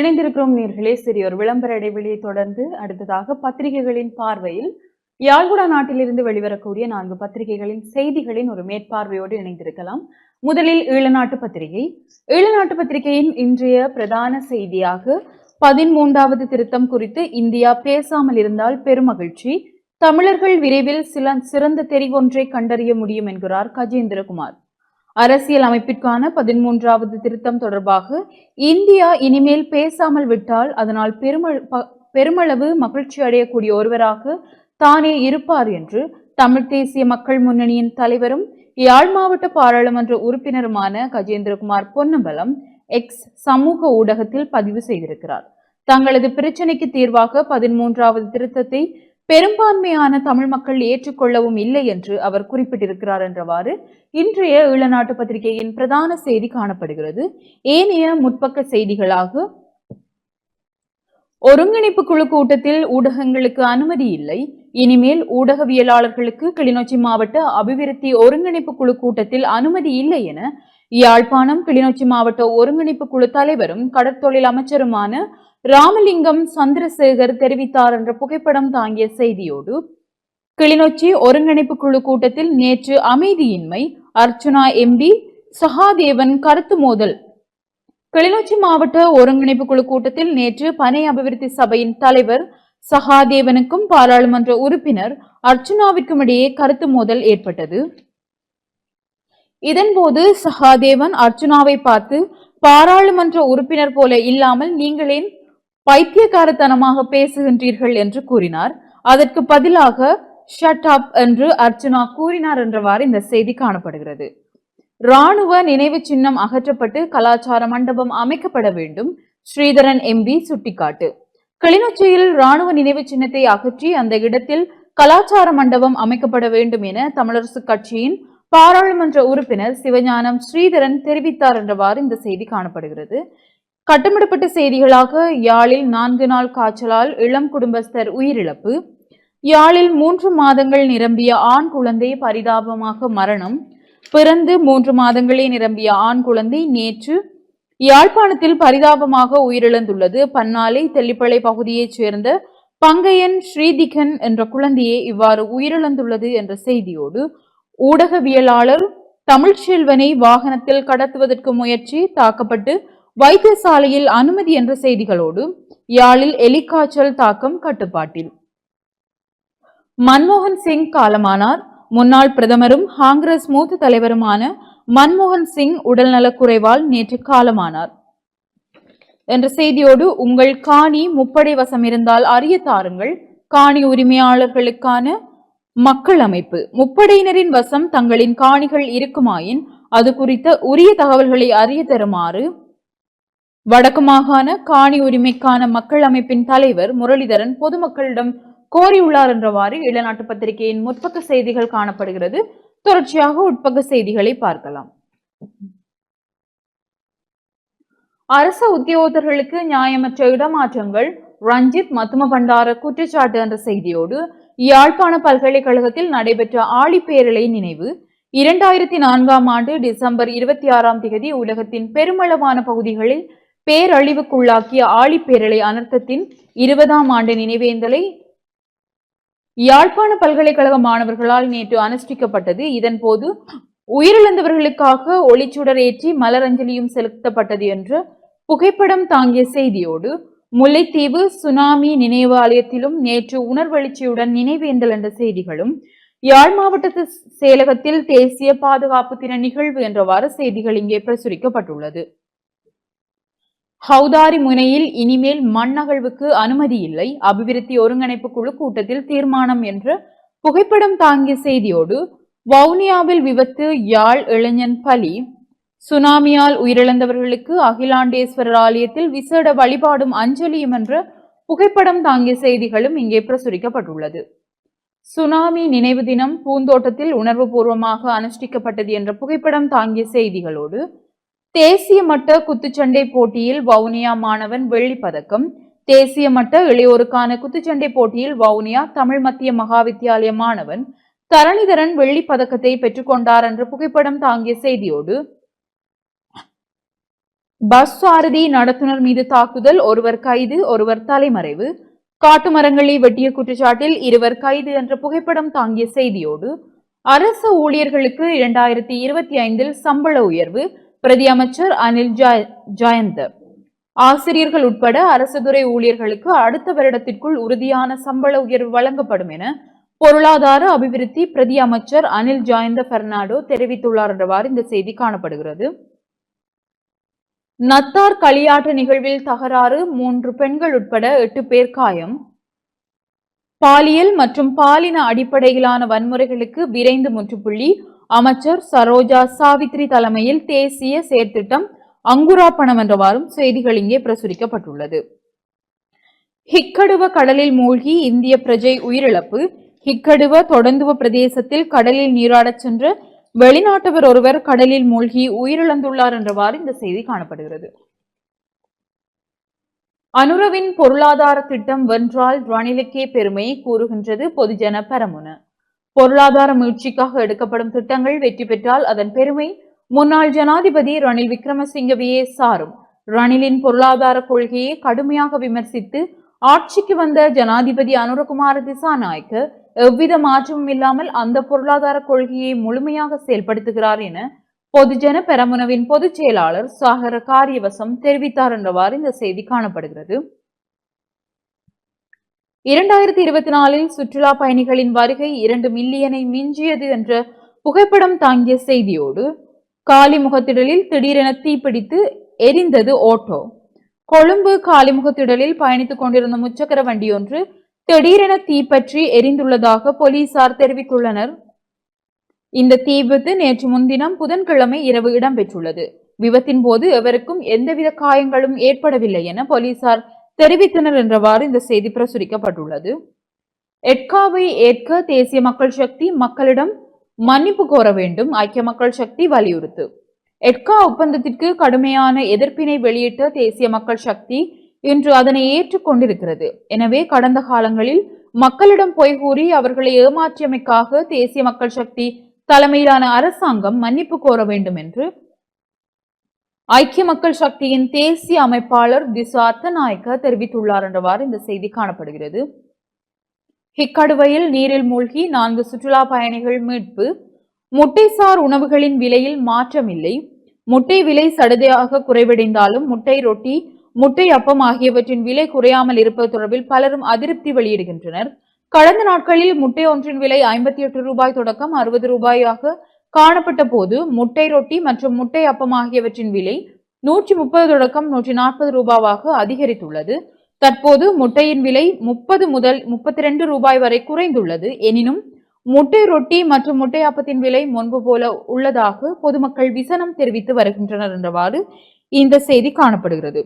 இணைந்திருக்கிறோம் நீர்களே. சிறிய ஒரு விளம்பர இடைவெளியை தொடர்ந்து அடுத்ததாக பத்திரிகைகளின் பார்வையில் யாழ்குடா நாட்டிலிருந்து வெளிவரக்கூடிய நான்கு பத்திரிகைகளின் செய்திகளின் ஒரு மேற்பார்வையோடு இணைந்திருக்கலாம். முதலில் ஈழநாட்டு பத்திரிகை. ஈழநாட்டு பத்திரிகையின் இன்றைய பிரதான செய்தியாக பதிமூன்றாவது திருத்தம் குறித்து இந்தியா பேசாமல் இருந்தால் பெருமகிழ்ச்சி. தமிழர்கள் விரைவில் சில சிறந்த தெரிவொன்றை கண்டறிய முடியும் என்கிறார் கஜேந்திரகுமார். அரசியல் அமைப்பிற்கான பதிமூன்றாவது திருத்தம் தொடர்பாக இந்தியா இனிமேல் பேசாமல் விட்டால் அதனால் பெருமளவு மகிழ்ச்சி அடையக்கூடிய ஒருவராக தானே இருப்பார் என்று தமிழ் தேசிய மக்கள் முன்னணியின் தலைவரும் யாழ் மாவட்ட பாராளுமன்ற உறுப்பினருமான கஜேந்திரகுமார் பொன்னம்பலம் எக்ஸ் சமூக ஊடகத்தில் பதிவு செய்திருக்கிறார். தங்களது பிரச்சினைக்கு தீர்வாக பதிமூன்றாவது திருத்தத்தை பெரும்பான்மையான தமிழ் மக்கள் ஏற்றுக்கொள்ளவும் இல்லை என்று அவர் குறிப்பிட்டிருக்கிறார் என்றவாறு இன்றைய ஈழநாட்டு பத்திரிகையின் பிரதான செய்தி காணப்படுகிறது. ஏனைய முற்பக்க செய்திகளாக ஒருங்கிணைப்பு குழு கூட்டத்தில் ஊடகங்களுக்கு அனுமதி இல்லை. இனிமேல் ஊடகவியலாளர்களுக்கு கிளிநொச்சி மாவட்ட அபிவிருத்தி ஒருங்கிணைப்பு குழு கூட்டத்தில் அனுமதி இல்லை என யாழ்ப்பாணம் கிளிநொச்சி மாவட்ட ஒருங்கிணைப்பு குழு தலைவரும் கடற்தொழில் அமைச்சருமான ராமலிங்கம் சந்திரசேகர் தெரிவித்தார் என்ற புகைப்படம் தாங்கிய செய்தியோடு கிளிநொச்சி ஒருங்கிணைப்பு குழு கூட்டத்தில் நேற்று அமைதியின்மை அர்ச்சுனா எம்பி சகாதேவன் கருத்து மோதல். கிளிநொச்சி மாவட்ட ஒருங்கிணைப்பு குழு கூட்டத்தில் நேற்று பனை அபிவிருத்தி சபையின் தலைவர் சகாதேவனுக்கும் பாராளுமன்ற உறுப்பினர் அர்ச்சுனாவிற்கும் இடையே கருத்து மோதல் ஏற்பட்டது. இதன்போது சகாதேவன் அர்ச்சுனாவை பார்த்து பாராளுமன்ற உறுப்பினர் போல இல்லாமல் நீங்களேன் பைத்தியக்காரத்தனமாக பேசுகின்றீர்கள் என்று கூறினார். அதற்கு பதிலாக ஷட் அப் என்று அர்ச்சனா கூறினார் என்றவாறு இந்த செய்தி காணப்படுகிறது. ராணுவ நினைவு சின்னம் அகற்றப்பட்டு கலாச்சார மண்டபம் அமைக்கப்பட வேண்டும் ஸ்ரீதரன் எம்பி சுட்டிக்காட்டு. கிளிநொச்சியில் ராணுவ நினைவு சின்னத்தை அகற்றி அந்த இடத்தில் கலாச்சார மண்டபம் அமைக்கப்பட வேண்டும் என தமிழரசு கட்சியின் பாராளுமன்ற உறுப்பினர் சிவஞானம் ஸ்ரீதரன் தெரிவித்தார் என்றவாறு இந்த செய்தி காணப்படுகிறது. கட்டமிடப்பட்ட செய்திகளாக யாழில் நான்கு நாள் காய்ச்சலால் இளம் குடும்பஸ்தர் உயிரிழப்பு. யாழில் மூன்று மாதங்கள் நிரம்பிய ஆண் குழந்தை பரிதாபமாக மரணம். பிறந்து மூன்று மாதங்களே நிரம்பிய ஆண் குழந்தை நேற்று யாழ்ப்பாணத்தில் பரிதாபமாக உயிரிழந்துள்ளது. பன்னாலை தெல்லிப்பளை பகுதியைச் சேர்ந்த பங்கையன் ஸ்ரீதிகன் என்ற குழந்தையே இவ்வாறு உயிரிழந்துள்ளது என்ற செய்தியோடு ஊடகவியலாளர் தமிழ்ச்செல்வனை வாகனத்தில் கடத்துவதற்கு முயற்சி தாக்கப்பட்டு வைத்தியசாலையில் அனுமதி என்ற செய்திகளோடு யாழில் எலிக்காய்ச்சல் தாக்கம் கட்டுப்பாட்டில். மன்மோகன் சிங் காலமானார். முன்னாள் பிரதமரும் காங்கிரஸ் மூத்த தலைவருமான மன்மோகன் சிங் உடல்நலக்குறைவால் நேற்று காலமானார். என்ற செய்தியோடு உங்கள் காணி முப்படை வசம் இருந்தால் அறிய தாருங்கள். காணி உரிமையாளர்களுக்கான மக்கள் அமைப்பு. முப்படையினரின் வசம் தங்களின் காணிகள் இருக்குமாயின் அது குறித்த உரிய தகவல்களை அறிய தருமாறு வடக்கு மாகாண காணி உரிமைக்கான மக்கள் அமைப்பின் தலைவர் முரளிதரன் பொதுமக்களிடம் கோரியுள்ளார் என்றவாறு இளநாட்டு பத்திரிகையின் முற்பக்க செய்திகள் காணப்படுகிறது. தொடர்ச்சியாக உட்பக்க செய்திகளை பார்க்கலாம். அரச உத்தியோகத்தர்களுக்கு நியாயமற்ற இடமாற்றங்கள் ரஞ்சித் மத்தும பண்டார குற்றச்சாட்டு என்ற செய்தியோடு யாழ்ப்பாண பல்கலைக்கழகத்தில் நடைபெற்ற ஆழிப்பேரலை நினைவு இரண்டாயிரத்தி நான்காம் ஆண்டு டிசம்பர் இருபத்தி ஆறாம் தேதி உலகத்தின் பெருமளவான பகுதிகளில் பேரழிவுக்குள்ளாக்கிய ஆழிப்பேரலை அனர்த்தத்தின் இருபதாம் ஆண்டு நினைவேந்தலை யாழ்ப்பாண பல்கலைக்கழக மாணவர்களால் நேற்று அனுஷ்டிக்கப்பட்டது. இதன்போது உயிரிழந்தவர்களுக்காக ஒளிச்சுடர் ஏற்றி மலரஞ்சலியும் செலுத்தப்பட்டது என்று புகைப்படம் தாங்கிய செய்தியோடு முல்லைத்தீவு சுனாமி நினைவு ஆலயத்திலும் நேற்று உணர்வெழுச்சியுடன் நினைவேந்தல் என்ற செய்திகளும் யாழ் மாவட்டத்து செயலகத்தில் தேசிய பாதுகாப்பு தின நிகழ்வு என்றவாறு செய்திகள் இங்கே பிரசுரிக்கப்பட்டுள்ளது. ஹவுதாரி முனையில் இனிமேல் மண்ணகழ்வுக்கு அனுமதி இல்லை. அபிவிருத்தி ஒருங்கிணைப்பு குழு கூட்டத்தில் தீர்மானம் என்று புகைப்படம் தாங்கிய செய்தியோடு வவுனியாவில் விபத்து யாழ் இளைஞன் பலி. சுனாமியால் உயிரிழந்தவர்களுக்கு அகிலாண்டேஸ்வரர் ஆலயத்தில் விசேட வழிபாடும் அஞ்சலியும் என்ற புகைப்படம் தாங்கிய செய்திகளும் இங்கே பிரசுரிக்கப்பட்டுள்ளது. சுனாமி நினைவு தினம் பூந்தோட்டத்தில் உணர்வுபூர்வமாக அனுஷ்டிக்கப்பட்டது என்ற புகைப்படம் தாங்கிய செய்திகளோடு தேசிய மட்ட குத்துச்சண்டை போட்டியில் வவுனியா மாணவன் வெள்ளிப் பதக்கம். தேசிய மட்ட இளையோருக்கான குத்துச்சண்டை போட்டியில் வவுனியா தமிழ் மத்திய மகாவித்தியாலய மாணவன். தரணிதரன் வெள்ளிப் பதக்கத்தை பெற்றுக்கொண்டார் என்ற புகைப்படம் தாங்கிய செய்தியோடு பஸ் சாரதி நடத்துனர் மீது தாக்குதல் ஒருவர் கைது ஒருவர் தலைமறைவு. காட்டு மரங்களை வெட்டிய குற்றச்சாட்டில் இருவர் கைது என்ற புகைப்படம் தாங்கிய செய்தியோடு அரசு ஊழியர்களுக்கு இரண்டாயிரத்தி இருபத்தி ஐந்தில் சம்பள உயர்வு பிரதி அமைச்சர் அனில் ஜா- ஆசிரியர்கள் உட்பட அரசு துறை ஊழியர்களுக்கு அடுத்த வருடத்திற்குள் உறுதியான சம்பள உயர்வு வழங்கப்படும் என பொருளாதார அபிவிருத்தி பிரதி அமைச்சர் அனில் ஜாயந்த பெர்னாடோ தெரிவித்துள்ளார் என்றவாறு இந்த செய்தி காணப்படுகிறது. நத்தார் களியாட்ட நிகழ்வில் தகராறு மூன்று பெண்கள் உட்பட எட்டு பேர் காயம். பாலியல் மற்றும் பாலின அடிப்படையிலான வன்முறைகளுக்கு விரைந்து முற்றுப்புள்ளி அமைச்சர் சரோஜா சாவித்ரி தலைமையில் தேசிய செயற்திட்டம் அங்குராப்பணம் என்றவாறும் செய்திகள் இங்கே பிரசுரிக்கப்பட்டுள்ளது. ஹிக்கடுவ கடலில் மூழ்கி இந்திய பிரஜை உயிரிழப்பு ஹிக்கடுவ தொடர்ந்துவ பிரதேசத்தில் கடலில் நீராடச் சென்ற வெளிநாட்டவர் ஒருவர் கடலில் மூழ்கி உயிரிழந்துள்ளார் என்றவாறு இந்த செய்தி காணப்படுகிறது. அனுரவின் பொருளாதார திட்டம் வென்றால் ரணிலுக்கே பெருமையை கூறுகின்றது பொதுஜன பெரமுன. பொருளாதார முயற்சிக்காக எடுக்கப்படும் திட்டங்கள் வெற்றி பெற்றால் அதன் பெருமை முன்னாள் ஜனாதிபதி ரணில் விக்ரமசிங்கவையே சாரும். ரணிலின் பொருளாதார கொள்கையை கடுமையாக விமர்சித்து ஆட்சிக்கு வந்த ஜனாதிபதி அனுரகுமார திசாநாயக்க எவ்வித மாற்றமும் இல்லாமல் அந்த பொருளாதார கொள்கையை முழுமையாக செயல்படுத்துகிறார் என பொதுஜன பெரமுனவின் பொதுச் செயலாளர் சாகர காரியவசம் தெரிவித்தார் என்றவாறு இந்த செய்தி காணப்படுகிறது. இரண்டாயிரத்தி இருபத்தி நாலில் சுற்றுலா பயணிகளின் வருகை இரண்டு மில்லியனை மிஞ்சியது என்ற புகைப்படம் தாங்கிய செய்தியோடு காலிமுகத்திடலில் திடீரென தீப்பிடித்து எரிந்தது ஓட்டோ. கொழும்பு காலிமுகத்திடலில் பயணித்துக் கொண்டிருந்த முச்சக்கர வண்டியொன்று திடீரென தீப்பற்றி எரிந்துள்ளதாக போலீசார் தெரிவித்துள்ளனர். இந்த தீ விபத்து நேற்று முன்தினம் புதன்கிழமை இரவு இடம்பெற்றுள்ளது. விபத்தின் போது எவருக்கும் எந்தவித காயங்களும் ஏற்படவில்லை என போலீசார் தெரிவித்தனர் என்றவாறு இந்த செய்தி பிரசுரிக்கப்பட்டுள்ளது. எட்காவை ஏற்க தேசிய மக்கள் சக்தி மக்களிடம் மன்னிப்பு கோர வேண்டும் ஐக்கிய மக்கள் சக்தி வலியுறுத்து. எட்கா ஒப்பந்தத்திற்கு கடுமையான எதிர்ப்பினை வெளியிட்ட தேசிய மக்கள் சக்தி இன்று அதனை ஏற்றுக்கொண்டிருக்கிறது எனவே கடந்த காலங்களில் மக்களிடம் பொய் கூறி அவர்களை ஏமாற்றியமைக்காக தேசிய மக்கள் சக்தி தலைமையிலான அரசாங்கம் மன்னிப்பு கோர வேண்டும் என்று ஐக்கிய மக்கள் சக்தியின் தேசிய அமைப்பாளர் திசார்த்த நாயக்க தெரிவித்துள்ளார் என்றவாறு இந்த செய்தி காணப்படுகிறது. இக்கடுவையில் நீரில் மூழ்கி நான்கு சுற்றுலா பயணிகள் மீட்பு. முட்டைசார் உணவுகளின் விலையில் மாற்றமில்லை. முட்டை விலை சடுதையாக குறைவடைந்தாலும் முட்டை ரொட்டி முட்டை அப்பம் ஆகியவற்றின் விலை குறையாமல் இருப்பது தொடர்பில் பலரும் அதிருப்தி வெளியிடுகின்றனர். கடந்த நாட்களில் முட்டை ஒன்றின் விலை ஐம்பத்தி எட்டு ரூபாய் தொடக்கம் அறுபது ரூபாயாக காணப்பட்ட போது முட்டை ரொட்டி மற்றும் முட்டை அப்பம் ஆகியவற்றின் விலை நூற்றி முப்பது தொடக்கம் நூற்றி நாற்பது ரூபாவாக அதிகரித்துள்ளது. தற்போது முட்டையின் விலை முப்பது முதல் முப்பத்தி ரெண்டு ரூபாய் வரை குறைந்துள்ளது. எனினும் முட்டை ரொட்டி மற்றும் முட்டை அப்பத்தின் விலை முன்பு போல உள்ளதாக பொதுமக்கள் விசனம் தெரிவித்து வருகின்றனர் என்றவாறு இந்த செய்தி காணப்படுகிறது.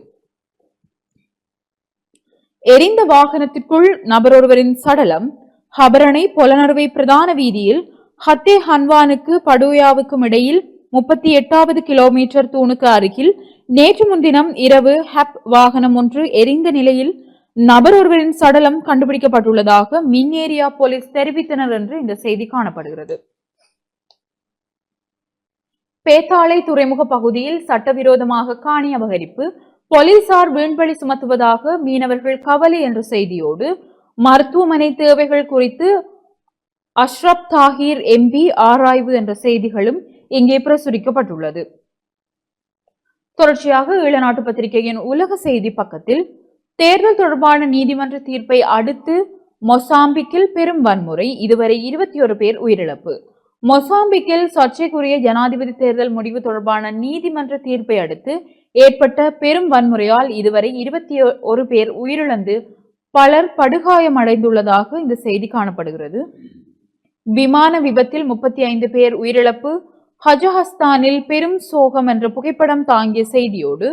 எரிந்த வாகனத்திற்குள் நபரொருவரின் சடலம் ஹபரணை பொலனறுவை பிரதான வீதியில் ஹத்தே ஹன்வானுக்கு படுயாவுக்கும் இடையில் முப்பத்தி எட்டாவது கிலோமீட்டர் தூணுக்கு அருகில் நேற்று முன்தினம் இரவு ஹப் வாகனம் ஒன்று எரிந்த நிலையில் நபர் ஒருவரின் சடலம் கண்டுபிடிக்கப்பட்டுள்ளதாக மின் ஏரியா போலீஸ் தெரிவித்தனர் என்று இந்த செய்தி காணப்படுகிறது. பேத்தாளை துறைமுக பகுதியில் சட்டவிரோதமாக காணி அபகரிப்பு போலீசார் வீண்பழி சுமத்துவதாக மீனவர்கள் கவலை என்ற செய்தியோடு மருத்துவமனை தேவைகள் குறித்து அஷ்ரப் தாஹீர் எம்பி ஆராய்வு என்ற செய்திகளும் இங்கே பிரசுரிக்கப்பட்டுள்ளது. தொடர்ச்சியாக ஈழநாட்டு பத்திரிகையின் உலக செய்தி பக்கத்தில் தேர்தல் தொடர்பான நீதிமன்ற தீர்ப்பை அடுத்து மொசாம்பிக்கில் பெரும் வன்முறை இதுவரை இருபத்தி ஒரு பேர் உயிரிழப்பு. மொசாம்பிக்கில் சர்ச்சைக்குரிய ஜனாதிபதி தேர்தல் முடிவு தொடர்பான நீதிமன்ற தீர்ப்பை அடுத்து ஏற்பட்ட பெரும் வன்முறையால் இதுவரை இருபத்தி ஒரு பேர் உயிரிழந்து பலர் படுகாயமடைந்துள்ளதாக இந்த செய்தி காணப்படுகிறது. விமான விபத்தில் முப்பத்தி ஐந்து பேர் உயிரிழப்பு. ஹஜஹஸ்தானில் பெரும் சோகம் என்ற புகைப்படம் தாங்கிய செய்தியோடு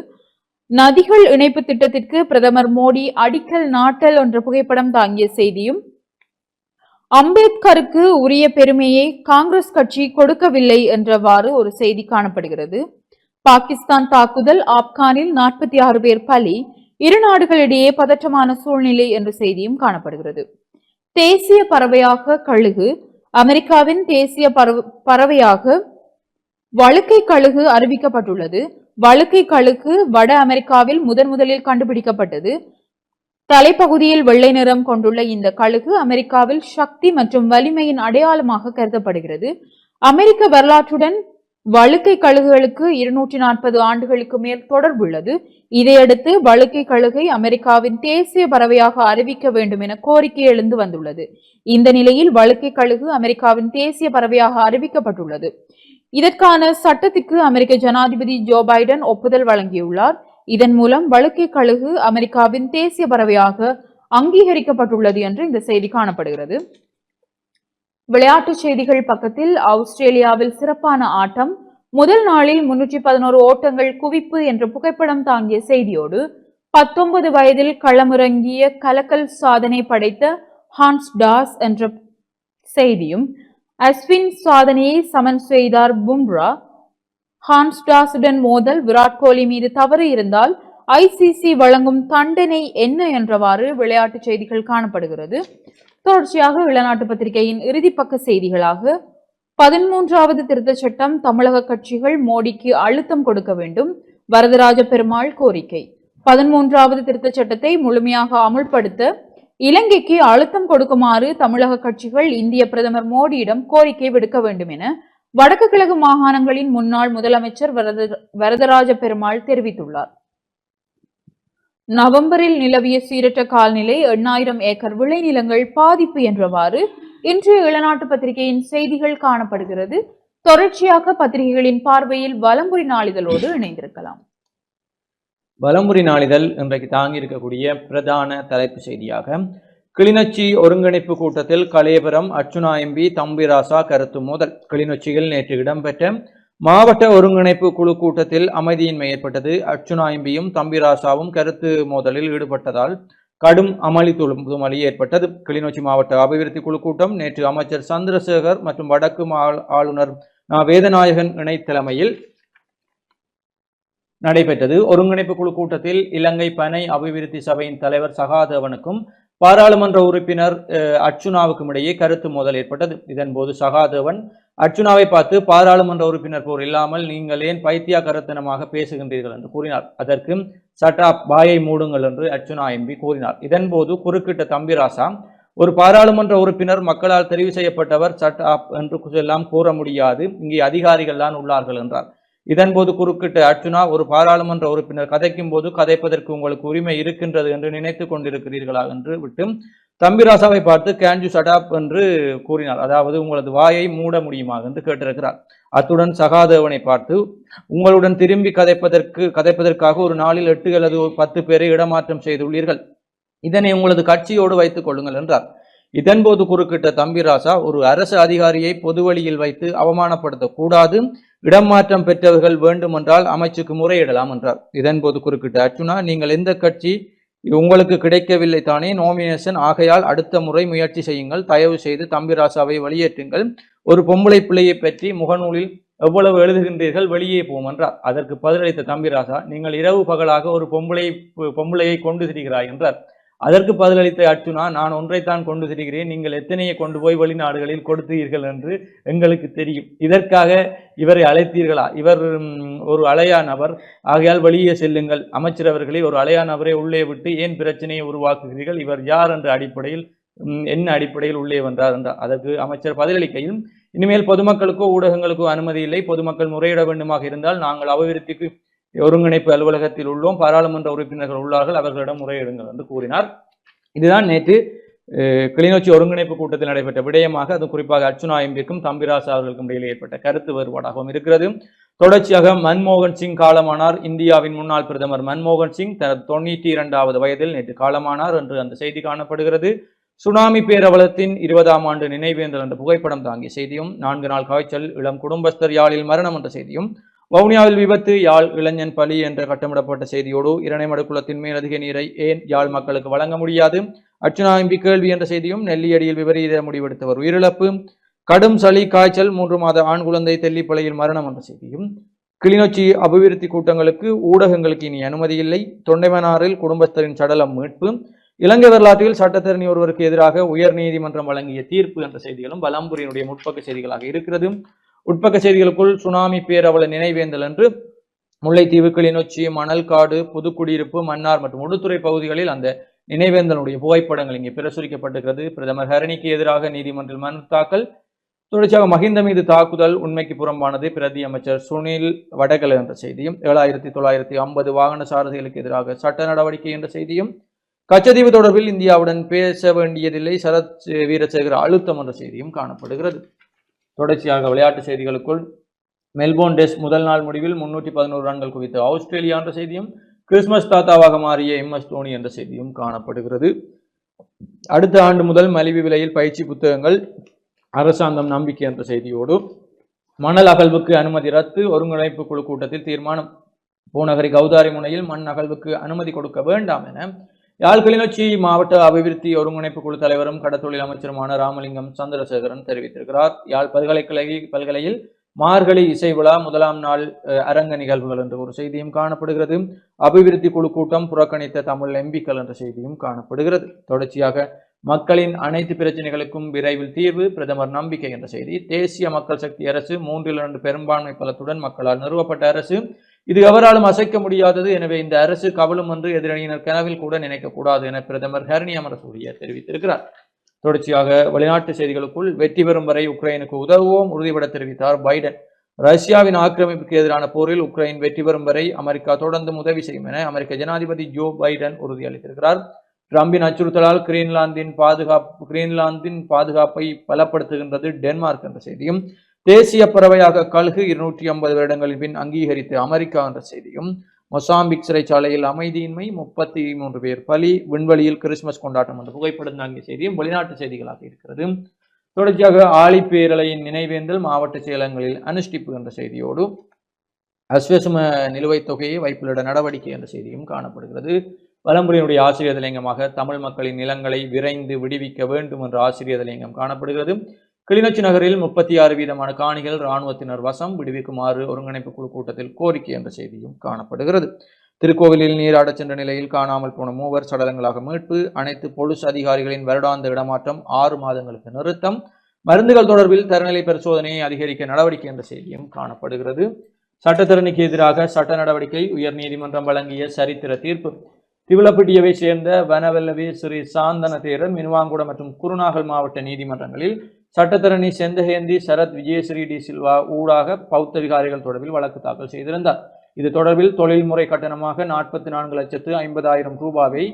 நதிகள் இணைப்பு திட்டத்திற்கு பிரதமர் மோடி அடிக்கல் நாட்டல் என்ற புகைப்படம் தாங்கிய செய்தியும் அம்பேத்கருக்கு உரிய பெருமையை காங்கிரஸ் கட்சி கொடுக்கவில்லை என்றவாறு ஒரு செய்தி காணப்படுகிறது. பாகிஸ்தான் தாக்குதல் ஆப்கானில் நாற்பத்தி ஆறு பேர் பலி இரு நாடுகளிடையே பதற்றமான சூழ்நிலை என்ற செய்தியும் காணப்படுகிறது. தேசிய பறவையாக கழுகு அமெரிக்காவின் தேசிய பறவ- பறவையாக வழுக்கை கழுகு அறிவிக்கப்பட்டுள்ளது. வழுக்கை கழுகு வட அமெரிக்காவில் முதன் முதலில் கண்டுபிடிக்கப்பட்டது. தலைப்பகுதியில் வெள்ளை நிறம் கொண்டுள்ள இந்த கழுகு அமெரிக்காவில் சக்தி மற்றும் வலிமையின் அடையாளமாக கருதப்படுகிறது. அமெரிக்க வரலாற்றுடன் வழுக்கை கழுகுகளுக்கு இருநூற்றி நாற்பது ஆண்டுகளுக்கு மேல் தொடர்புள்ளது. இதையடுத்து வழுக்கை கழுகை அமெரிக்காவின் தேசிய பறவையாக அறிவிக்க வேண்டும் என கோரிக்கை எழுந்து வந்துள்ளது. இந்த நிலையில் வழுக்கை கழுகு அமெரிக்காவின் தேசிய பறவையாக அறிவிக்கப்பட்டுள்ளது. இதற்கான சட்டத்திற்கு அமெரிக்க ஜனாதிபதி ஜோ பைடன் ஒப்புதல் வழங்கியுள்ளார். இதன் மூலம் வழுக்கை கழுகு அமெரிக்காவின் தேசிய பறவையாக அங்கீகரிக்கப்பட்டுள்ளது என்று இந்த செய்தி காணப்படுகிறது. விளையாட்டுச் செய்திகள் பக்கத்தில் ஆஸ்திரேலியாவில் சிறப்பான ஆட்டம். முதல் நாளில் முன்னூற்றி பதினோரு ஓட்டங்கள் குவிப்பு என்ற புகைப்படம் தாங்கிய செய்தியோடு பத்தொன்பது வயதில் களமிறங்கிய கலக்கல் சாதனை படைத்த ஹான்ஸ் டாஸ் என்ற செய்தியும் அஸ்வின் சாதனையை சமன் செய்தார் பும்ரா. ஹான்ஸ் டாஸுடன் மோதல் விராட் கோலி மீது தவறு இருந்தால் ஐசிசி வழங்கும் தண்டனை என்ன என்றவாறு விளையாட்டு செய்திகள் காணப்படுகிறது. தொடர்ச்சியாக இளநாட்டு பத்திரிகையின் இறுதிப்பக்க செய்திகளாக பதிமூன்றாவது திருத்த சட்டம் தமிழக கட்சிகள் மோடிக்கு அழுத்தம் கொடுக்க வேண்டும் வரதராஜ பெருமாள் கோரிக்கை. பதிமூன்றாவது திருத்தச் சட்டத்தை முழுமையாக அமுல்படுத்த இலங்கைக்கு அழுத்தம் கொடுக்குமாறு தமிழக கட்சிகள் இந்திய பிரதமர் மோடியிடம் கோரிக்கை விடுக்க வேண்டும் என வடக்கு கிழக்கு மாகாணங்களின் முன்னாள் முதலமைச்சர் வரத வரதராஜ பெருமாள் தெரிவித்துள்ளார். நவம்பரில் நிலவிய சீரற்ற கால்நிலை எண்ணாயிரம் ஏக்கர் விளைநிலங்கள் பாதிப்பு என்றவாறு இன்றைய இளநாட்டு பத்திரிகையின் செய்திகள் காணப்படுகிறது. தொடர்ச்சியாக பத்திரிகைகளின் பார்வையில் வலம்புரி நாளிதழோடு இணைந்திருக்கலாம். வலம்புரி நாளிதழ் இன்றைக்கு தாங்கி இருக்கக்கூடிய பிரதான தலைப்பு செய்தியாக கிளிநொச்சி ஒருங்கிணைப்பு கூட்டத்தில் கலேபுரம் அர்ச்சுனா எம்பி தம்பிராசா கருத்து மோதல் கிளிநொச்சியில் நேற்று இடம்பெற்ற மாவட்ட ஒருங்கிணைப்பு குழு கூட்டத்தில் அமைதியின்மை ஏற்பட்டது. அர்ச்சுனா எம்பியும் தம்பிராசாவும் கருத்து மோதலில் ஈடுபட்டதால் கடும் அமளி துமளி ஏற்பட்டது. கிளிநொச்சி மாவட்ட அபிவிருத்தி குழு கூட்டம் நேற்று அமைச்சர் சந்திரசேகர் மற்றும் வடக்கு ஆளுநர் வேதநாயகன் இணை தலைமையில் நடைபெற்றது. ஒருங்கிணைப்பு குழு கூட்டத்தில் இலங்கை பனை அபிவிருத்தி சபையின் தலைவர் சகாதேவனுக்கும் பாராளுமன்ற உறுப்பினர் அஹ், அர்ச்சுனாவுக்கும் இடையே கருத்து மோதல் ஏற்பட்டது. இதன்போது சகாதேவன் அர்ச்சுனாவை பார்த்து பாராளுமன்ற உறுப்பினர் போர் இல்லாமல் நீங்கள் ஏன் பைத்தியா கருத்தனமாக பேசுகின்றீர்கள் என்று கூறினார். அதற்கு சட்டா பாயை மூடுங்கள் என்று அர்ச்சுனா எம்பி கூறினார். இதன்போது குறுக்கிட்ட தம்பிராசா ஒரு பாராளுமன்ற உறுப்பினர் மக்களால் தெரிவு செய்யப்பட்டவர் சட்டா என்று எல்லாம் கூற முடியாது இங்கே அதிகாரிகள் தான் உள்ளார்கள் என்றார். இதன்போது குறுக்கிட்ட அர்ச்சுனா ஒரு பாராளுமன்ற உறுப்பினர் கதைக்கும் போது கதைப்பதற்கு உங்களுக்கு உரிமை இருக்கின்றது என்று நினைத்து கொண்டிருக்கிறீர்களா என்று விட்டு தம்பிராசாவை பார்த்து கேன்ஜு சடாப் என்று கூறினார். அதாவது உங்களது வாயை மூட முடியுமா? என்று கேட்டிருக்கிறார். அத்துடன் சகாதேவனை பார்த்து உங்களுடன் திரும்பி கதைப்பதற்கு கதைப்பதற்காக ஒரு நாளில் எட்டு அல்லது ஒரு பத்து பேரை இடமாற்றம் செய்துள்ளீர்கள். இதனை உங்களது கட்சியோடு வைத்துக் கொள்ளுங்கள் என்றார். இதன்போது குறுக்கிட்ட தம்பிராசா ஒரு அரசு அதிகாரியை பொதுவழியில் வைத்து அவமானப்படுத்தக்கூடாது இடம் இடமாற்றம் பெற்றவர்கள் வேண்டுமென்றால் அமைச்சுக்கு முறையிடலாம் என்றார். இதன்போது குறுக்கிட்ட அர்ச்சுனா நீங்கள் எந்த கட்சி உங்களுக்கு கிடைக்கவில்லை தானே நோமினேஷன் ஆகையால் அடுத்த முறை முயற்சி செய்யுங்கள் தயவு செய்து தம்பிராசாவை வெளியேற்றுங்கள். ஒரு பொம்பளை பிள்ளையை பற்றி முகநூலில் எவ்வளவு எழுதுகின்றீர்கள் வெளியே போம் என்றார். அதற்கு பதிலளித்த தம்பிராசா நீங்கள் இரவு பகலாக ஒரு பொம்பளை பொம்பளையை கொண்டு திரிகிறாய் என்றார். அதற்கு பதிலளித்த அர்ச்சுனா நான் ஒன்றைத்தான் கொண்டு திரிகிறேன். நீங்கள் எத்தனையை கொண்டு போய் வெளிநாடுகளில் கொடுத்தீர்கள் என்று எங்களுக்கு தெரியும். இதற்காக இவரை அழைத்தீர்களா? இவர் ஒரு அலையா நபர். ஆகையால் வெளியே செல்லுங்கள். அமைச்சர் அவர்களை ஒரு அலையா நபரை உள்ளே விட்டு ஏன் பிரச்சனையை உருவாக்குகிறீர்கள்? இவர் யார் என்ற அடிப்படையில் என்ன அடிப்படையில் உள்ளே வந்தார்? என்றார். அதற்கு அமைச்சர் பதிலளிக்கையில் இனிமேல் பொதுமக்களுக்கோ ஊடகங்களுக்கோ அனுமதி இல்லை. பொதுமக்கள் முறையிட வேண்டுமாக இருந்தால் நாங்கள் அபிவிருத்திக்கு ஒருங்கிணைப்பு அலுவலகத்தில் உள்ளோம் பாராளுமன்ற உறுப்பினர்கள் உள்ளார்கள் அவர்களிடம் முறையிடுங்கள் என்று கூறினார். இதுதான் நேற்று கிளிநொச்சி ஒருங்கிணைப்பு கூட்டத்தில் நடைபெற்ற விடயமாக அது குறிப்பாக அர்ச்சுனா எம்பிக்கும் தம்பிராசா அவர்களுக்கும் இடையில் ஏற்பட்ட கருத்து வேறுபாடாகவும் இருக்கிறது. தொடர்ச்சியாக மன்மோகன் சிங் காலமானார். இந்தியாவின் முன்னாள் பிரதமர் மன்மோகன் சிங் தனது தொண்ணூற்றி இரண்டாவது வயதில் நேற்று காலமானார் என்று அந்த செய்தி காணப்படுகிறது. சுனாமி பேரவலத்தின் இருபதாம் ஆண்டு நினைவேந்தல் என்ற புகைப்படம் தாங்கிய செய்தியும் நான்கு நாள் காய்ச்சல் இளம் குடும்பஸ்தர் யாழில் மரணம் என்ற செய்தியும் வவுனியாவில் விபத்து யாழ் இளைஞன் பலி என்ற கட்டமிடப்பட்ட செய்தியோடு இரணைமடு குளத்தின் மேலதிக நீரை ஏன் யாழ் மக்களுக்கு வழங்க முடியாது? அர்ச்சனா எம்பி கேள்வி என்ற செய்தியும் நெல்லியடியில் விபரீத முடிவெடுத்தவர் உயிரிழப்பு. கடும் சளி காய்ச்சல் மூன்று மாத ஆண் குழந்தை தெல்லிப்பளையில் மரணம் என்ற செய்தியும். கிளிநொச்சி அபிவிருத்தி கூட்டங்களுக்கு ஊடகங்களுக்கு இனி அனுமதி இல்லை. தொண்டைமனாரில் குடும்பஸ்தரின் சடலம் மீட்பு. இலங்கை வரலாற்றில் சட்டத்தரணி ஒருவருக்கு எதிராக உயர் நீதிமன்றம் வழங்கிய தீர்ப்பு என்ற செய்திகளும் பலம்புரியினுடைய முற்பக்க செய்திகளாக இருக்கிறது. உட்பக்க செய்திகளுக்குள் சுனாமி பேரவல நினைவேந்தல் என்று முல்லைத்தீவு கிளிநொச்சி மணல்காடு புதுக்குடியிருப்பு மன்னார் மற்றும் உடுத்துறை பகுதிகளில் அந்த நினைவேந்தனுடைய புகைப்படங்கள் இங்கே பிரசுரிக்கப்பட்டிருக்கிறது. பிரதமர் ஹரணிக்கு எதிராக நீதிமன்றில் மனு தாக்கல். தொடர்ச்சியாக மஹிந்த மீது தாக்குதல் உண்மைக்கு புறம்பானது பிரதி அமைச்சர் சுனில் வடகல் என்ற செய்தியும் ஏழாயிரத்தி தொள்ளாயிரத்தி ஐம்பது வாகன சாரதிகளுக்கு எதிராக சட்ட நடவடிக்கை என்ற செய்தியும் கச்சதீவு தொடர்பில் இந்தியாவுடன் பேச வேண்டியதில்லை சரத் வீரசேகர அழுத்தம் என்ற செய்தியும் காணப்படுகிறது. தொடர்ச்சியாக விளையாட்டு செய்திகளுக்குள் மெல்போர்ன் டெஸ்ட் முதல் நாள் முடிவில் முன்னூற்றி பதினோரு ரன்கள் குவித்த ஆஸ்திரேலியா என்ற செய்தியும் கிறிஸ்மஸ் தாத்தாவாக மாறிய எம் எஸ் தோனி என்ற செய்தியும் காணப்படுகிறது. அடுத்த ஆண்டு முதல் மலிவு விலையில் பயிற்சி புத்தகங்கள் அரசாங்கம் நம்பிக்கை என்ற செய்தியோடு மணல் அகழ்வுக்கு அனுமதி ரத்து ஒருங்கிணைப்பு குழு கூட்டத்தில் தீர்மானம். பூநகரி கௌதாரி முனையில் மண் அகழ்வுக்கு அனுமதி கொடுக்க வேண்டாம் என யாழ் கிளிநொச்சி மாவட்ட அபிவிருத்தி ஒருங்கிணைப்பு குழு தலைவரும் கடத்தொழில் அமைச்சருமான ராமலிங்கம் சந்திரசேகரன் தெரிவித்திருக்கிறார். யாழ் பல்கலைக்கழக பல்கலையில் மார்கழி இசை விழா முதலாம் நாள் அரங்க நிகழ்வுகள் என்ற ஒரு செய்தியும் காணப்படுகிறது. அபிவிருத்தி குழு கூட்டம் புறக்கணித்த தமிழ் எம்பிக்கள் என்ற செய்தியும் காணப்படுகிறது. தொடர்ச்சியாக மக்களின் அனைத்து பிரச்சனைகளுக்கும் விரைவில் தீர்வு பிரதமர் நம்பிக்கை என்ற செய்தி. தேசிய மக்கள் சக்தி அரசு மூன்றில் இரண்டு பெரும்பான்மை பலத்துடன் மக்களால் நிறுவப்பட்ட அரசு. இது எவராலும் அசைக்க முடியாதது. எனவே இந்த அரசு கவலும் என்று எதிரணியினர் கனவில் கூட நினைக்கக்கூடாது என பிரதமர் ஹரணி அமரசூரிய தெரிவித்திருக்கிறார். தொடர்ச்சியாக வெளிநாட்டு செய்திகளுக்குள் வெற்றி பெறும் வரை உக்ரைனுக்கு உதவுவோம் உறுதிபட தெரிவித்தார் பைடன். ரஷ்யாவின் ஆக்கிரமிப்புக்கு எதிரான போரில் உக்ரைன் வெற்றி பெறும் வரை அமெரிக்கா தொடர்ந்து உதவி செய்யும் என அமெரிக்க ஜனாதிபதி ஜோ பைடன் உறுதியளித்திருக்கிறார். ட்ரம்பின் அச்சுறுத்தலால் கிரீன்லாந்தின் பாதுகாப்பு கிரீன்லாந்தின் பாதுகாப்பை பலப்படுத்துகின்றது டென்மார்க் என்ற செய்தியும் தேசிய பறவையாக கழுகு இருநூற்றி ஐம்பது வருடங்களின் பின் அங்கீகரித்து அமெரிக்கா என்ற செய்தியும் மொசாம்பிக் சிறைச்சாலையில் அமைதியின்மை முப்பத்தி மூன்று பேர் பலி விண்வெளியில் கிறிஸ்துமஸ் கொண்டாட்டம் என்ற புகைப்படம் தாங்கிய செய்தியும் வெளிநாட்டு செய்திகளாக இருக்கிறது. தொடர்ச்சியாக ஆழிப்பேரலையின் நினைவேந்தல் மாவட்ட செயலகங்களில் அனுஷ்டிப்பு என்ற செய்தியோடு அஸ்வசும நிலுவைத் தொகையை வைப்பிலிட நடவடிக்கை என்ற செய்தியும் காணப்படுகிறது. வலம்புரியினுடைய ஆசிரியர் தலையங்கமாக தமிழ் மக்களின் நிலங்களை விரைந்து விடுவிக்க வேண்டும் என்ற ஆசிரியர் தலையங்கம் காணப்படுகிறது. கிளிநொச்சி நகரில் முப்பத்தி ஆறு வீதமான காணிகள் இராணுவத்தினர் வசம் விடுவிக்குமாறு ஒருங்கிணைப்பு குழு கூட்டத்தில் கோரிக்கை என்ற செய்தியும் காணப்படுகிறது. திருக்கோவிலில் நீராடச் சென்ற நிலையில் காணாமல் போன மூவர் சடலங்களாக மீட்பு அனைத்து பொலிஸ் அதிகாரிகளின் வருடாந்த இடமாற்றம் ஆறு மாதங்களுக்கு நிறுத்தம் மருந்துகள் தொடர்பில் தரநிலை பரிசோதனையை அதிகரிக்க நடவடிக்கை என்ற செய்தியும் காணப்படுகிறது. சட்டத்திறனுக்கு எதிராக சட்ட நடவடிக்கை உயர்நீதிமன்றம் வழங்கிய சரித்திர தீர்ப்பு. திவிலப்பிட்டியவை சேர்ந்த வனவல்லவி ஸ்ரீ சாந்தன தேரர் மினுவாங்குடம் மற்றும் குருநாகல் மாவட்ட நீதிமன்றங்களில் சட்டத்தரணி செந்தகேந்தி சரத் விஜயஸ்ரீ டி சில்வா ஊடாக பௌத்த விகாரிகள் தொடர்பில் வழக்கு தாக்கல் செய்திருந்தார். இது தொடர்பில் தொழில்முறை கட்டணமாக நாற்பத்தி நான்கு லட்சத்து ஐம்பதாயிரம் ரூபாவை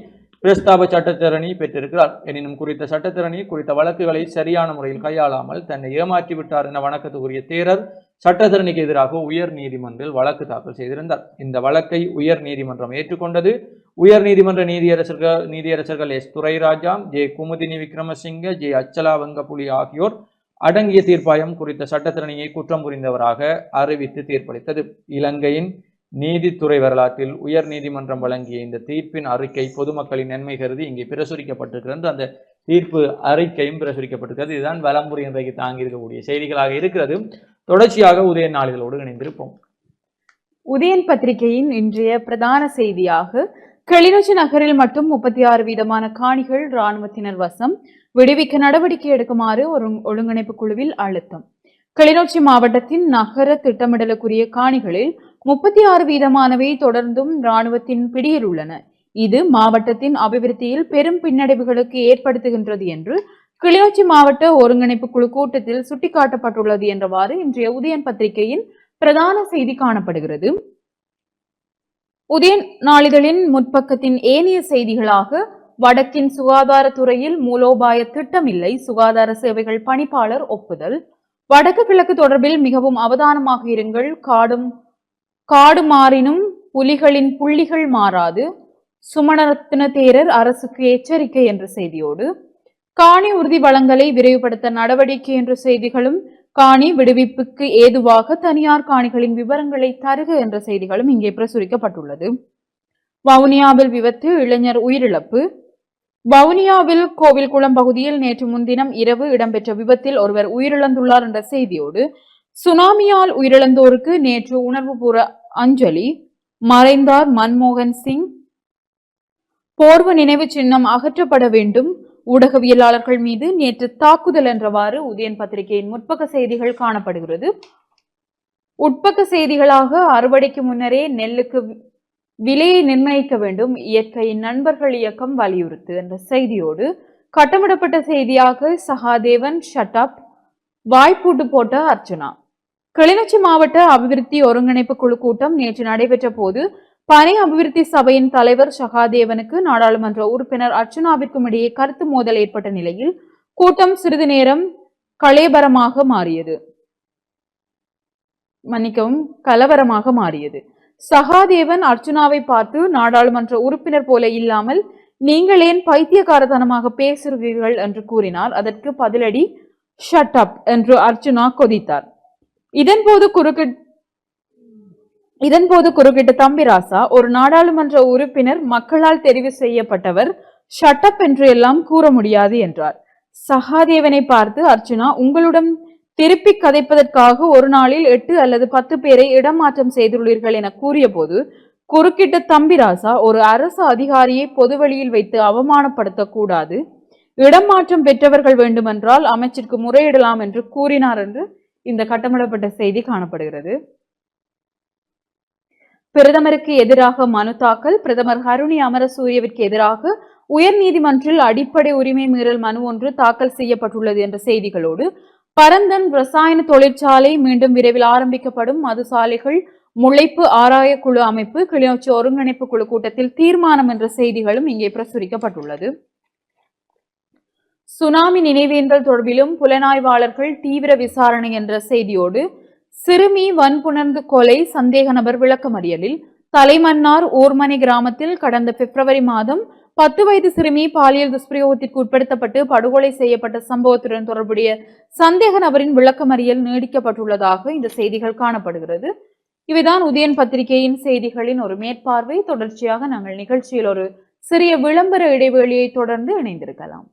பிரஸ்தாப சட்டத்திறனி பெற்றிருக்கிறார். எனினும் குறித்த சட்டத்திறனி குறித்த வழக்குகளை சரியான முறையில் கையாளாமல் தன்னை ஏமாற்றி விட்டார் என வணக்கத்துக்குரிய தேரர் சட்டத்தரணிக்கு எதிராக உயர் நீதிமன்றில் வழக்கு தாக்கல் செய்திருந்தார். இந்த வழக்கை உயர் நீதிமன்றம் ஏற்றுக்கொண்டது. உயர் நீதிமன்ற நீதியரசர்கள் நீதியரசர்கள் S. Thurairaja J. Kumudini Wickramasinghe J. Achala Wengappuli ஆகியோர் அடங்கிய தீர்ப்பாயம் குறித்த சட்டத்திறனியை குற்றம் புரிந்தவராக அறிவித்து தீர்ப்பளித்தது. இலங்கையின் நீதித்துறை வரலாற்றில் உயர் நீதிமன்றம் வழங்கிய இந்த தீர்ப்பின் அறிக்கை பொதுமக்களின் நன்மை கருதி இங்கே பிரசுரிக்கப்பட்டிருக்கிறது அந்த தீர்ப்பு அறிக்கையும் பிரசுரிக்கப்பட்டிருக்கிறது. இதுதான் வலம்புரி இன்றைக்கு தாங்கியிருக்கக்கூடிய செய்திகளாக இருக்கிறது. தொடர்ச்சியாக உதய நாளிதழோடு இணைந்திருப்போம். உதயன் பத்திரிகையின் இன்றைய பிரதான செய்தியாக கிளிநொச்சி நகரில் மட்டும் முப்பத்தி ஆறு வீதமான காணிகள் இராணுவத்தினர் வசம் விடுவிக்க நடவடிக்கை எடுக்குமாறு ஒரு ஒழுங்கிணைப்பு குழுவில் அழுத்தம். கிளிநொச்சி மாவட்டத்தின் நகர திட்டமிடலுக்குரிய காணிகளில் முப்பத்தி ஆறு வீதமானவை தொடர்ந்தும் இராணுவத்தின் பிடியில் உள்ளன. இது மாவட்டத்தின் அபிவிருத்தியில் பெரும் பின்னடைவுகளுக்கு ஏற்படுத்துகின்றது என்று கிளிநொச்சி மாவட்ட ஒருங்கிணைப்பு குழு கூட்டத்தில் சுட்டிக்காட்டப்பட்டுள்ளது என்றவாறு இன்றைய உதயன் பத்திரிகையின் பிரதான செய்தி காணப்படுகிறது. உதயன் நாளிதழின் முற்பக்கத்தின் ஏனைய செய்திகளாக வடக்கின் சுகாதாரத்துறையில் மூலோபாய திட்டம் இல்லை சுகாதார சேவைகள் பணிப்பாளர் ஒப்புதல். வடக்கு கிழக்கு தொடர்பில் மிகவும் அவதானமாக இருங்கள் காடும் காடு மாறினும் புலிகளின் புள்ளிகள் மாறாது. சுமணரத்ன தேரர் அரசுக்கு எச்சரிக்கை என்ற செய்தியோடு காணி உறுதி வளங்களை விரைவுபடுத்த நடவடிக்கை என்ற செய்திகளும் காணி விடுவிப்புக்கு ஏதுவாக தனியார் காணிகளின் விவரங்களை தருக என்ற செய்திகளும் இங்கே பிரசுரிக்கப்பட்டுள்ளது. வவுனியாவில் விபத்து இளைஞர் உயிரிழப்பு. வவுனியாவில் கோவில்குளம் பகுதியில் நேற்று முன்தினம் இரவு இடம்பெற்ற விபத்தில் ஒருவர் உயிரிழந்துள்ளார் என்ற செய்தியோடு சுனாமியால் உயிரிழந்தோருக்கு நேற்று உணர்வுபூர்வ அஞ்சலி மறைந்தார் மன்மோகன் சிங். போர்வ நினைவு சின்னம் அகற்றப்பட வேண்டும் ஊடகவியலாளர்கள் மீது நேற்று தாக்குதல் என்றவாறு உதயன் பத்திரிகையின் முற்பக்க செய்திகள் காணப்படுகிறது. உட்பக்க செய்திகளாக அறுவடைக்கு முன்னரே நெல்லுக்கு விலையை நிர்ணயிக்க வேண்டும் இயற்கையின் நண்பர்கள் இயக்கம் வலியுறுத்து என்ற செய்தியோடு கட்டமிடப்பட்ட செய்தியாக சகாதேவன் ஷட்டப் வாய்ப்பூட்டு போட்ட அர்ச்சனா. கிளிநொச்சி மாவட்ட அபிவிருத்தி ஒருங்கிணைப்பு குழு கூட்டம் நேற்று நடைபெற்ற போது பனை அபிவிருத்தி சபையின் தலைவர் சகாதேவனுக்கு நாடாளுமன்ற உறுப்பினர் அர்ச்சனாவிற்கும் இடையே கருத்து மோதல் ஏற்பட்ட நிலையில் கூட்டம் சிறிது நேரம் கலேபரமாக மாறியது. மன்னிக்கவும் கலவரமாக மாறியது. சகாதேவன் அர்ச்சுனாவை பார்த்து நாடாளுமன்ற உறுப்பினர் போல இல்லாமல் நீங்கள் ஏன் பைத்தியகாரத்தனமாக பேசுகிறீர்கள்? என்று கூறினார். அதற்கு பதிலடி ஷட் அப் என்று அர்ச்சுனா கொதித்தார். இதன்போது குறுக்கிட் இதன்போது குறுக்கிட்ட தம்பிராசா ஒரு நாடாளுமன்ற உறுப்பினர் மக்களால் தெரிவு செய்யப்பட்டவர் ஷட்டப் என்று எல்லாம் கூற முடியாது என்றார். சகாதேவனை பார்த்து அர்ச்சுனா உங்களுடன் திருப்பி கதைப்பதற்காக ஒரு நாளில் எட்டு அல்லது பத்து பேரை இடமாற்றம் செய்துள்ளீர்கள் என கூறியபோது குறுக்கிட்ட தம்பிராசா ஒரு அரசு அதிகாரியை பொதுவெளியில் வைத்து அவமானப்படுத்த கூடாது. இடமாற்றம் பெற்றவர்கள் வேண்டுமென்றால் அமைச்சிற்கு முறையிடலாம் என்று கூறினார் என்று இந்த கட்டமிடப்பட்ட செய்தி காணப்படுகிறது. பிரதமருக்கு எதிராக மனு தாக்கல் பிரதமர் ஹருணி அமரசூரியவிற்கு எதிராக உயர்நீதிமன்றில் அடிப்படை உரிமை மீறல் மனு ஒன்று தாக்கல் செய்யப்பட்டுள்ளது என்ற செய்திகளோடு பரந்தன் ரசாயன தொழிற்சாலை மீண்டும் விரைவில் ஆரம்பிக்கப்படும். மதுசாலைகள் முளைப்பு ஆராய குழு அமைப்பு கிளிநொச்சி ஒருங்கிணைப்பு குழு கூட்டத்தில் தீர்மானம் என்ற செய்திகளும் இங்கே பிரசுரிக்கப்பட்டுள்ளது. சுனாமி நினைவேந்தல் தொடர்பிலும் புலனாய்வாளர்கள் தீவிர விசாரணை என்ற செய்தியோடு சிறுமி வன்புணர்ந்து கொலை சந்தேக நபர் விளக்கமறியலில் தலைமன்னார் ஊர்மனை கிராமத்தில் கடந்த பிப்ரவரி மாதம் பத்து வயது சிறுமி பாலியல் துஷ்பிரயோகத்திற்கு உட்படுத்தப்பட்டு படுகொலை செய்யப்பட்ட சம்பவத்துடன் தொடர்புடைய சந்தேக நபரின் விளக்கமறியல் நீடிக்கப்பட்டுள்ளதாக இந்த செய்திகள் காணப்படுகிறது. இவைதான் உதயன் பத்திரிகையின் செய்திகளின் ஒரு மேற்பார்வை. தொடர்ச்சியாக நாங்கள் நிகழ்ச்சியில் ஒரு சிறிய விளம்பர இடைவெளியை தொடர்ந்து இணைந்திருக்கலாம்.